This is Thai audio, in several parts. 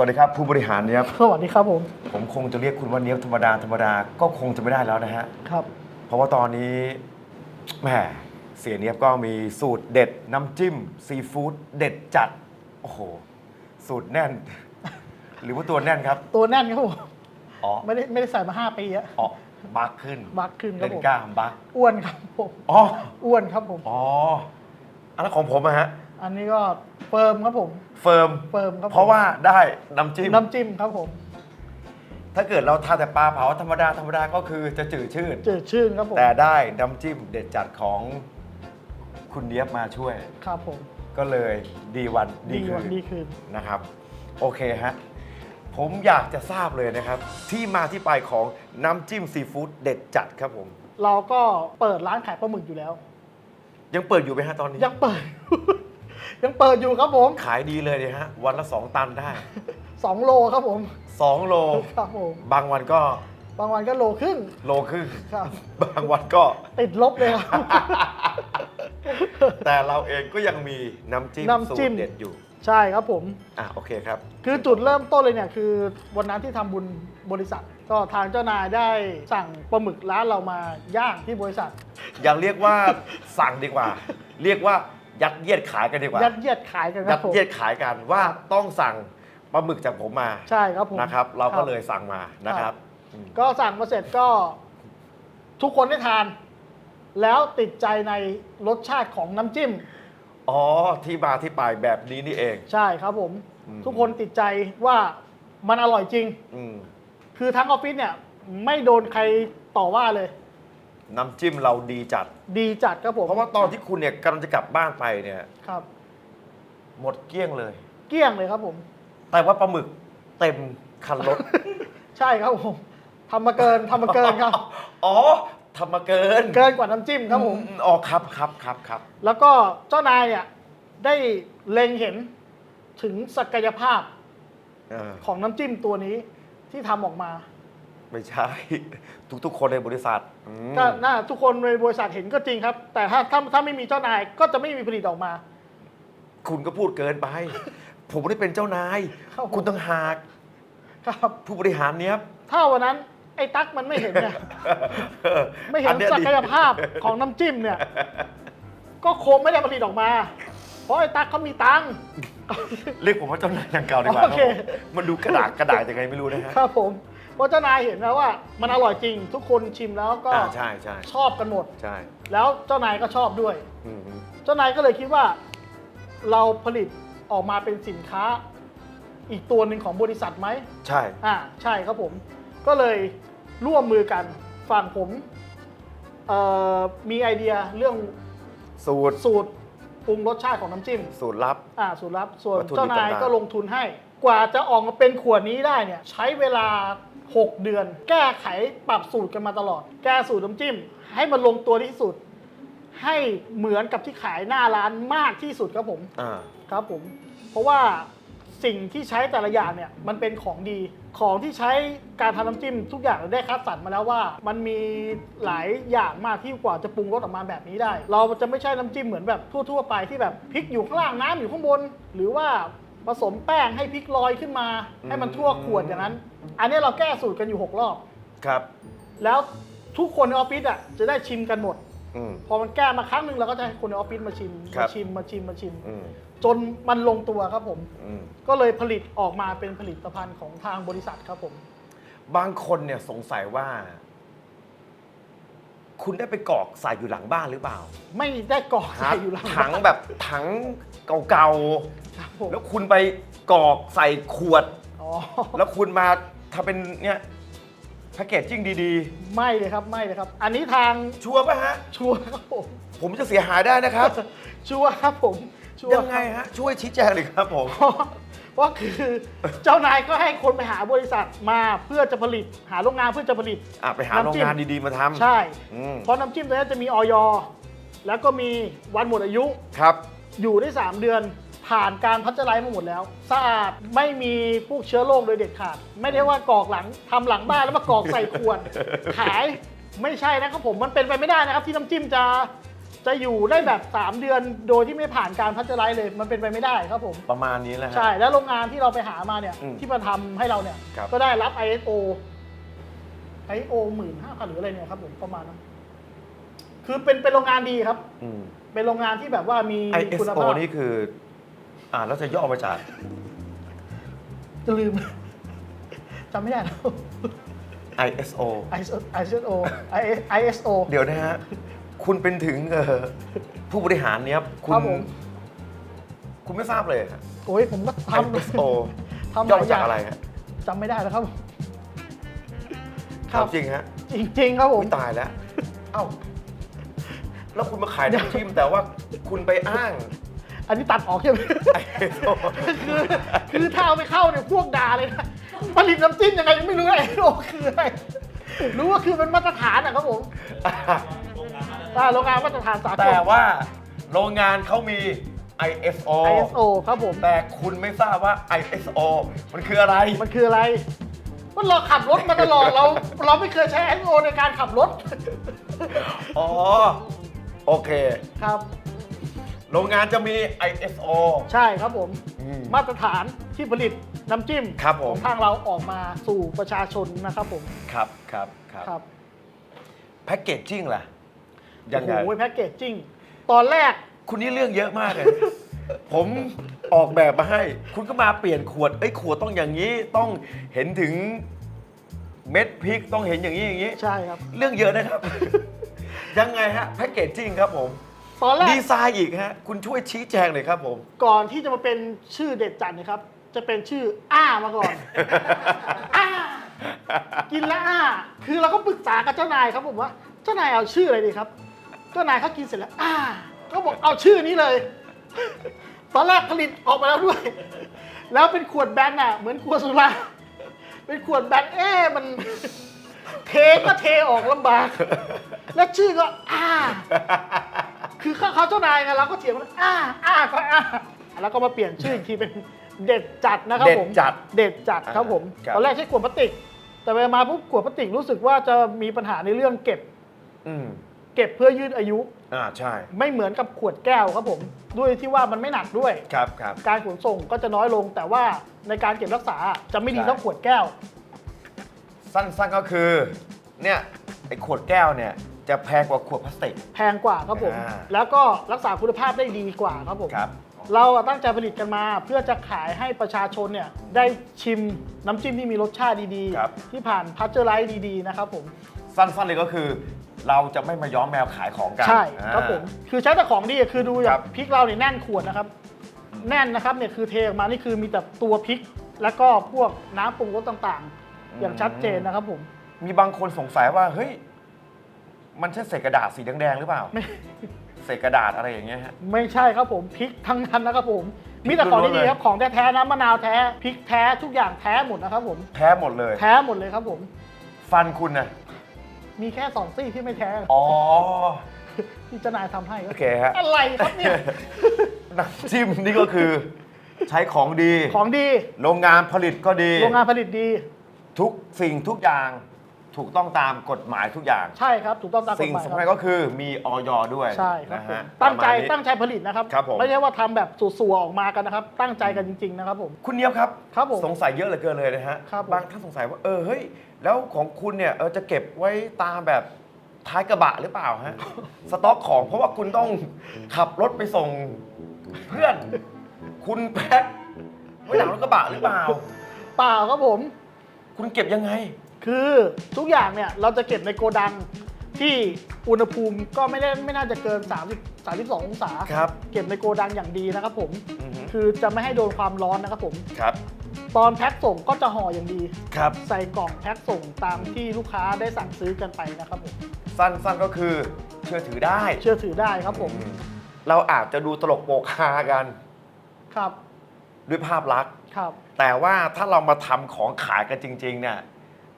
สวัสดีครับผู้บริหารเนี้ยบสวัสดีครับผม ผมคงจะเรียกคุณว่าเนี้ยบธรรมดาธรรมดาก็คงจะไม่ได้แล้วนะฮะ ครับ เพราะว่าตอนนี้แหมเสียเนียบก็มีสูตรเด็ดน้ำจิ้ม ซีฟู้ดเด็ดจัด โอ้โห สูตรแน่น หรือว่าตัวแน่นครับ ตัวแน่นครับผมอ๋อไม่ได้ไม่ได้ใส่มา5ปีอะอ๋อบักขึ้นบักขึ้นครัเล่บนผมกล้ามบักอ้วนครับผมอ๋ออ้วนครับผมอ๋ออันนั้นของผมอะฮะ อันนี้ก็เฟิร์มครับผม เฟิร์มเฟิร์มครับผมเพราะว่าได้น้ำจิ้มน้ำจิ้มครับผมถ้าเกิดเราทานแต่ปลาเผาธรรมดาธรรมดาก็คือจะจืดชืดจืดชื่นครับผมแต่ได้น้ำจิ้มเด็ดจัดของคุณเนียบมาช่วย ครับผมก็เลยดีวันดีดีคืวันนดีคืน นะครับ โอเคฮะผมอยากจะทราบเลยนะครับ ที่มาที่ไปของน้ำจิ้มซีฟู้ดเด็ดจัดครับผม เราก็เปิดร้านขายปลาหมึกอยู่แล้ว ยังเปิดอยู่ไหมฮะตอนนี้ยังเปิด ยังเปิดอยู่ครับผม ขายดีเลยเนี่ยฮะ วันละ 2 ตันได้ 2 โลครับผม 2 โล ครับผม บางวันก็บางวันก็โลครึ่งโลครึ่งครับ บางวันก็ติดลบเลยครับ แต่เราเองก็ยังมีน้ำจิ้มน้ำสูจิ้ตม รเด็ดอยู่ ใช่ครับผม อะโอเคครับ คือจุดเริ่มต้นเลยเนี่ยคือวันนั้นที่ทำบุญบริษัท ก็ทางเจ้านายได้สั่งปลาหมึกร้านเรามาย่างที่บริษัท อย่าเรียกว่าสั่งดีกว่า เรียกว่า ยัดเยียดขายกันดีกว่ายัดเยียดขายกันคยัรัดบผม เยียดขายกันว่าต้องสั่งปลาหมึกจากผมมาใช่ครับผมนะครับ เราก็คบเลยสั่งมานะครับอืม ก็สั่งมาเสร็จก็ ทุกคนได้ทาน แล้วติดใจในรสชาติของน้ำจิ้ม อ๋อ ที่มาที่ไปแบบนี้นี่เอง ใช่ครับผม อืม ทุกคนติดใจว่ามันอร่อยจริง อืม คือทั้งออฟฟิศเนี่ย ไม่โดนใครต่อว่าเลย น้ำจิ้มเราดีจัด ดีจัดครับผมเพราะว่าตอนที่คุณเนี่ยกำลังจะกลับบ้านไปเนี่ย ครับ หมดเกลี้ยงเลย เกลี้ยงเลยครับผม แต่ว่าปลาหมึกเต็มคันรถ ใช่ครับผมทำมาเกินทำมาเกินครับ อ๋อทำมาเกิน เกินกว่าน้ำจิ้มครับผมอือ๋อครับครับครับครับ แล้วก็เจ้านายเนี่ยได้เล็งเห็นถึงศักยภาพเออของน้ำจิ้มตัวนี้ที่ทำออกมา ไม่ใช่ ทุกๆ คนในบริษัทอืมก็น่าทุกคนในบริษัทเห็นก็จริงครับ แต่ถ้าถ้าถ้าไม่มีเจ้านายก็จะไม่มีผลิตออกมา คุณก็พูดเกินไป ผมไม่ได้เป็นเจ้านาย ครับผม คุณต้องหากครับ ผู้บริหารเนี้ยถ้าวันนั้นไอ้ตั๊กมันไม่เห็นเนี่ย ไม่เห็อันยศัดีกยภาพของน้ำจิ้มเนี่ย ก็คงไม่ได้ผลิตออกมา เพราะไอ้ตั๊กเขามีตังค์ เรียกผมว่าเจ้านายอย่างเก่าดีกว่าโอเคครับผมมันดูกระดากกระดากยังไงไม่รู้นะฮะ ครับผม เพราะเจ้านายเห็นแล้วว่ามันอร่อยจริง ทุกคนชิมแล้วก็อ่าใช่ใช่ชอบกันหมด ใช่แล้วเจ้านายก็ชอบด้วยอืมเจ้านายก็เลยคิดว่า เราผลิตออกมาเป็นสินค้า อีกตัวหนึ่งของบริษัทไหม ใช่ อ่าใช่ครับผมก็เลยร่วมมือกันฝั่งผมเอ่อมีไอเดียเรื่องสูตรสูตรปรุงรสชาติของน้ำจิ้มสูตรลับ อ่าสูตรลับส่วนวัตถุดิบเจ้านายต่างๆ ก็ลงทุนให้ กว่าจะออกมาเป็นขวดนี้ได้เนี่ยใช้เวลา 6 เดือน แก้ไขปรับสูตรกันมาตลอด แก้สูตรน้ำจิ้ม ให้มันลงตัวที่สุด ให้เหมือนกับที่ขายหน้าร้านมากที่สุดครับผมอ่าครับผม เพราะว่าสิ่งที่ใช้แต่ละอย่างเนี่ยมันเป็นของดี ของที่ใช้การทำน้ำจิ้มทุกอย่างเราได้คัดสรรมาแล้วว่า มันมีหลายอย่างมากที่กว่าจะปรุงรสออกมาแบบนี้ได้ เราจะไม่ใช่น้ำจิ้มเหมือนแบบทั่ว ๆ ไปที่แบบพริกอยู่ข้างล่างน้ำอยู่ข้างบน หรือว่า ผสมแป้งให้พริกลอยขึ้นมา ให้มันทั่วขวดอย่างนั้น อันนี้เราแก้สูตรกันอยู่หกรอบ ครับ แล้วทุกคนในออฟฟิศอะจะได้ชิมกันหมด อืม พอมันแก้มาครั้งหนึ่งเราก็จะให้คนในออฟฟิศมาชิมครัมาบ ชิมมาชิมมาชิม อืมจนมันลงตัวครับผม อืม ก็เลยผลิตออกมาเป็นผลิตภัณฑ์ของทางบริษัทครับผม บางคนเนี่ยสงสัยว่า คุณได้ไปกรอกใส่อยู่หลังบ้านหรือเปล่าไม่ได้กรอกใส่อยู่หลังถังแบบถัง เก่าครับผมๆแล้วคุณไปกรอกใส่ขวด อ๋อ แล้วคุณมาทำเป็นเนี่ยแพคเกจจิ้งดีไม่เลยครับไม่เลยครับ อันนี้ทางๆ ชัวร์ป่ะฮะ ชัวร์ครับผม ผมจะเสียหายได้นะครับ ชัวร์ครับผมชัวร์ยังไงฮะ ช่วยชี้แจงหน่อยครับผม เพราะเพราะคือเจ้านายก็ให้คนไปหาบริษัทมาเพื่อจะผลิตหาโรงงานเพื่อจะผลิต อะไปหาน้ำโรงจิ้มงานดีๆมาทำ ใช่ อืม เพราะน้ำจิ้มตัวนี้จะมีออยแล้วก็มีวันหมดอายุ ครับ อยู่ได้ 3 เดือน ผ่านการพัชไลท์มาหมดแล้ว สะอาดไม่มีพวกเชื้อโรคโดยเด็ดขาด ไม่ได้ว่ากรอกหลังทำหลังบ้านแล้วมากรอกใส่ขวด ขายไม่ใช่นะครับผมมันเป็นไปไม่ได้นะครับ ที่น้ำจิ้มจะจะอยู่ได้แบบ 3 เดือนโดยที่ไม่ผ่านการพัชไลท์เลยมันเป็นไปไม่ได้ครับผม ประมาณนี้แหละฮะ ใช่ แล้วโรงงานที่เราไปหามาเนี่ย อืมที่มาทำให้เราเนี่ย ครับ ก็ได้รับ ISO ISO หมื่นห้าพันหรืออะไรเนี่ยครับผมประมาณนั้นคือเป็นเป็นโรงงานดีครับ อืม เป็นโรงงานที่แบบว่ามี คุณ ISO ภาพนี่คือ อ่านแล้วจะย่อมาจาก จะลืม จำไม่ได้แล้ว ISO ISO ISO ISO เดี๋ยวนะฮะ คุณเป็นถึงเอ่อผู้บริหารเนี้ยคุณครับผม คุณไม่ทราบเลยฮะ โอ้ยผมก็ทำ ISO ทำหย่อลายมาอจากย่างอะไรฮะจำไม่ได้แล้วครับถามจริงฮะจริง ๆ ครับผม อุ๊ยตายแล้ว เอ้า แล้วคุณมาขายน้ำจิ้มแต่ว่าคุณไปอ้าง อันนี้ตัดออกใช่ไหม ISO คือคือถ้าเอาไปเข้าเนี่ยพวกด่าเลยนะผลิตน้ำจิ้มยังไงยังไม่รู้ไอ้โอคืออะไรรู้ว่าคือเป็นมาตรฐานนะครับผมอ่าโรงงานมาตรฐานสากล แต่ว่าโรงงานเขามี ISO ISO ครับผม แต่คุณไม่ทราบว่า ISO มันคืออะไร มันคืออะไรมันเราขับรถมาตลอดเรา เราไม่เคยใช้ ISO ในการขับรถ อ๋อ โอเค ครับ โรงงานจะมี ISO ใช่ครับผม อืม มาตรฐานที่ผลิตน้ำจิ้มครับผมของทางเราออกมาสู่ประชาชนนะครับผมครับ ครับ ครับ ครับ แพ็กเกจจิ้งล่ะ ยังไง โอ้โหแพ็กเกจจิ้งตอนแรก คุณนี่เรื่องเยอะมากเลย ผมออกแบบมาให้ คุณก็มาเปลี่ยนขวด เอ้ย ขวดต้องอย่างนี้ ต้องเห็นถึงเม็ดพริก ต้องเห็นอย่างนี้อย่างนี้ ใช่ครับ เรื่องเยอะนะครับ ยังไงฮะแพ็กเกจจิ้งครับผม ตอนแรกดีไซน์อีกฮะ คุณช่วยชี้แจงหน่อยครับผม ก่อนที่จะมาเป็นชื่อเด็ดจัดเนะครับ จะเป็นชื่ออ้ามาก่อน อ้า กินแล้วอ้า คือเราก็ปรึกษากับเจ้านายครับผมว่า เจ้านายเอาชื่ออะไรดีครับ เจ้านายเขากินเสร็จแล้ว อ้า ก็บอกเอาชื่อนี้เลย ตอนแรกผลิตออกมาแล้วด้วย แล้วเป็นขวดแบนอะ เหมือนขวดสุรา เป็นขวดแบนเอ๊ะมัน เทก็เทออกลำบาก แล้วชื่อก็อ้าคือเขาเขาเจ้านายไงเราก็เถียงกันอ้าอ้าก็อ้าแล้วก็มาเปลี่ยนชื่ออีกทีเป็นเด็ดจัดนะครับผมเด็ดจัดเด็ดจัดครับผมครับ ตอนแรกใช้ขวดพลาสติก แต่ไปมาปุ๊บขวดพลาสติกรู้สึกว่าจะมีปัญหาในเรื่องเก็บ อืมเก็บเพื่อยืดอายุ อ่าใช่ไม่เหมือนกับขวดแก้วครับผม ด้วยที่ว่ามันไม่หนักด้วย ครับครับ การขนส่งก็จะน้อยลง แต่ว่าในการเก็บรักษาจะไม่ดีใช่ เท่าขวดแก้ว สั้นๆก็คือ เนี่ยไอ้ขวดแก้วเนี่ย จะแพงกว่าขวดพลาสติก แพงกว่าครับผม อ่า แล้วก็รักษาคุณภาพได้ดีกว่าครับผม ครับ เราอะตั้งใจผลิตกันมา เพื่อจะขายให้ประชาชนเนี่ยได้ชิมน้ำจิ้มที่มีรสชาติดีครับที่ผ่านพัชเจอร์ไลท์ดีๆนะครับผม สั้นๆเลยก็คือ เราจะไม่มาย้อมแมวขายของกันใช่อ่าครับผมคือใช้แต่ของดีอะคือดูอคย่ารังบพริกเราเนี่ยแน่นขวดนะครับ แน่นนะครับเนี่ยคือเทออกมานี่คือมีแต่ตัวพริก แล้วก็พวกน้ำปรุงรสต่างๆ อย่างชัดเจนนะครับผมมีบางคนสงสัยว่าเฮ้ย มันใช่เศษกระดาษสีแดงๆหรือเปล่า ไม่เศษกระดาษอะไรอย่างเงี้ยฮะ ไม่ใช่ครับผมพริกทั้งนั้นนะครับผมมีแต่ของล้วนๆดีเลยๆครับของแท้ๆน้ำมะนาวแท้พริกแท้ทุกอย่างแท้หมดนะครับผมแท้หมดเลย แท้หมดเลยครับผม ฟันคุณนะมีแค่สองซี่ที่ไม่แท้อ๋อ ที่เจ้านายทำให้ก็โอเคฮะ อะไรครับเนี่ยน้ำจิ้มนี่ก็คือ ใช้ของดี ของดี โรงงานผลิตก็ดี โรงงานผลิตดี ทุกสิ่งทุกอย่าง ถูกต้องตามกฎหมายทุกอย่าง ใช่ครับ ถูกต้องตามกฎสิ่งหมายสำคคัญรับก็คือมีออยด้วยใช่ครับนะผมฮะตั้งใจประมาณนี้ ตั้งใจผลิตนะครับ ครับผม ไม่ใช่ว่าทำแบบสัวๆออกมากันนะครับ ตั้งใจกันจริง ๆ นะครับผม คุณเนียบครับ ครับผมสงสัยเยอะเหลือเกินเลยนะฮะครับผมบางท่านสงสัยว่าเออเฮ้ยแล้วของคุณเนี่ยเออจะเก็บไว้ตามแบบท้ายกระบะหรือเปล่าฮะ สต็อกของเพราะว่าคุณต้องขับรถไปส่งเพื่อน คุณแพ็คไว้หลังรถกระบะหรือเปล่า เปล่าครับผม คุณเก็บยังไง คือทุกอย่างเนี่ยเราจะเก็บในโกดังที่อุณหภูมิก็ไม่ได้ไม่น่าจะเกิน 30 32 องศา ครับ เก็บในโกดังอย่างดีนะครับผม อือฮึคือจะไม่ให้โดนความร้อนนะครับผม ครับ ตอนแพ็คส่งก็จะห่ออย่างดี ครับ ใส่กล่องแพ็คส่งตามที่ลูกค้าได้สั่งซื้อกันไปนะครับผม สั้นๆก็คือเชื่อถือได้เชื่อถือได้ครับผมเราอาจจะดูตลกโปกฮากันครับ ด้วยภาพลักษณ์ ครับ แต่ว่าถ้าเรามาทำของขายกันจริง ๆ เนี่ย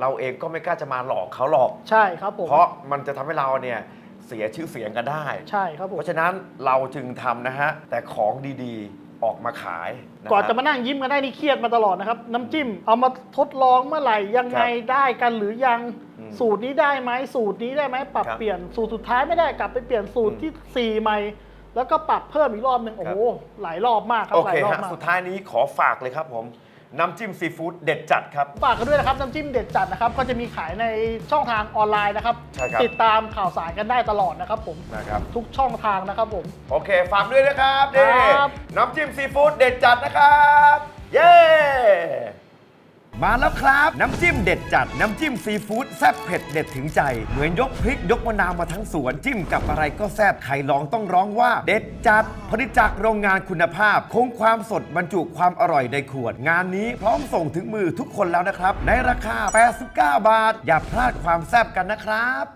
เราเองก็ไม่กล้าจะมาหลอกเขาหรอก ใช่ครับผม เพราะมันจะทำให้เราเนี่ยเสียชื่อเสียงกันได้ ใช่ครับผมเพราะฉะนั้นเราจึงทำนะฮะ แต่ของดีๆออกมาขายคก่อนรับจะมานั่งยิ้มกันได้นี่เครียดมาตลอดนะครับ น้ำจิ้มเอามาทดลองเมื่อไหร่ยังไงครับได้กันหรือยังอืมสูตรนี้ได้ไหมสูตรนี้ได้ไหมปรับครับเปลี่ยนสูตรสุดท้ายไม่ได้กลับไปเปลี่ยนสูตรอืมที่สี่ใหม่ แล้วก็ปรับเพิ่มอีกรอบหนึ่งโอ้โหหลายรอบมากครับโอหลาเคยรอบฮะมาก สุดท้ายนี้ขอฝากเลยครับผม น้ำจิ้มซีฟู้ดเด็ดจัดครับ ฝากกันด้วยนะครับน้ำจิ้มเด็ดจัดนะครับ ก็จะมีขายในช่องทางออนไลน์นะครับ ใช่ครับ ติดตามข่าวสารกันได้ตลอดนะครับผม นะครับ ทุกช่องทางนะครับผม โอเค ฝากด้วยนะครับนี่ครับ น้ำจิ้มซีฟู้ดเด็ดจัดนะครับ เย้ มาแล้วครับ น้ำจิ้มเด็ดจัด น้ำจิ้มซีฟู้ดแซ่บเผ็ดเด็ดถึงใจ เหมือนยกพริกยกมะนาวมาทั้งสวน จิ้มกับอะไรก็แซ่บใครลองต้องร้องว่า เด็ดจัดผลิตจากโรงงานคุณภาพ คงความสดบรรจุความอร่อยในขวด งานนี้พร้อมส่งถึงมือทุกคนแล้วนะครับ ในราคา 89 บาท อย่าพลาดความแซ่บกันนะครับ